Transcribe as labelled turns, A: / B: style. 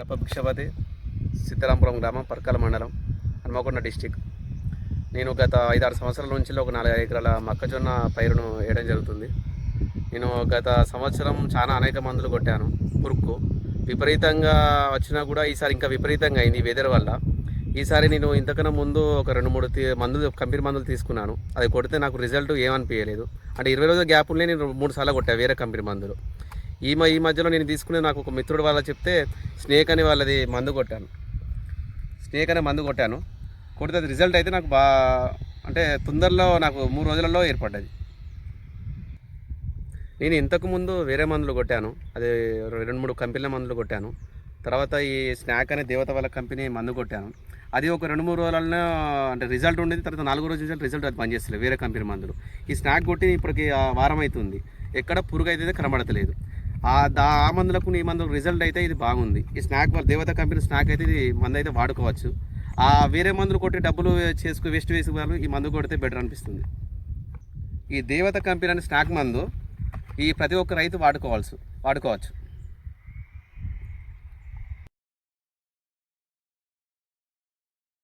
A: కడప భిక్షపతి సీతారాంపురం గ్రామం పర్కల మండలం హన్మకొండ డిస్టిక్. నేను గత ఐదారు సంవత్సరాల నుంచి ఒక నాలుగు ఎకరాల మొక్కజొన్న పైరును వేయడం జరుగుతుంది. నేను గత సంవత్సరం చాలా అనేక మందులు కొట్టాను. పురుక్కు. విపరీతంగా వచ్చినా కూడా ఈసారి ఇంకా విపరీతంగా అయింది వెదర్ వల్ల. ఈసారి నేను ఇంతకన్నా ముందు ఒక రెండు మూడు మందులు కంపెనీ మందులు తీసుకున్నాను. అది కొడితే నాకు రిజల్ట్ ఏమనిపించలేదు అంటే ఇరవై రోజుల గ్యాప్లే నేను మూడు సార్లు కొట్టా వేరే కంపెనీ మందులు. ఈ మ ఈ మధ్యలో నేను తీసుకునే నాకు ఒక మిత్రుడు వాళ్ళ చెప్తే స్నేక్ అనే వాళ్ళది మందు కొట్టాను. స్నేక్ అనే మందు కొట్టాను. కొడితే అది రిజల్ట్ అయితే నాకు బా అంటే తొందరలో నాకు మూడు రోజులలో ఏర్పడ్డది. నేను ఇంతకుముందు వేరే మందులు కొట్టాను. అది రెండు మూడు కంపెనీల మందులు కొట్టాను. తర్వాత ఈ స్నాక్ అనే దేవత వాళ్ళ కంపెనీ మందు కొట్టాను. అది ఒక రెండు మూడు రోజులలో అంటే రిజల్ట్ ఉండేది. తర్వాత నాలుగు రోజు రిజల్ట్ రిజల్ట్ అది పనిచేస్తలేదు వేరే కంపెనీ మందులు. ఈ స్నాక్ కొట్టి ఇప్పటికి వారం అవుతుంది. ఎక్కడ పురుగు అయితే కనబడతలేదు. ఆ దా ఆ మందులకు ఈ మందులకు రిజల్ట్ అయితే ఇది బాగుంది. ఈ స్నాక్ దేవత కంపెనీ స్నాక్ అయితే ఇది మందు అయితే వాడుకోవచ్చు. ఆ వేరే మందులు కొట్టి డబ్బులు చేసుకు వేస్ట్ వేసి వాళ్ళు ఈ మందు కొడితే బెటర్ అనిపిస్తుంది. ఈ దేవత కంపెనీ అనే స్నాక్ మందు ఈ ప్రతి ఒక్క రైతు వాడుకోవాల్సి వాడుకోవచ్చు.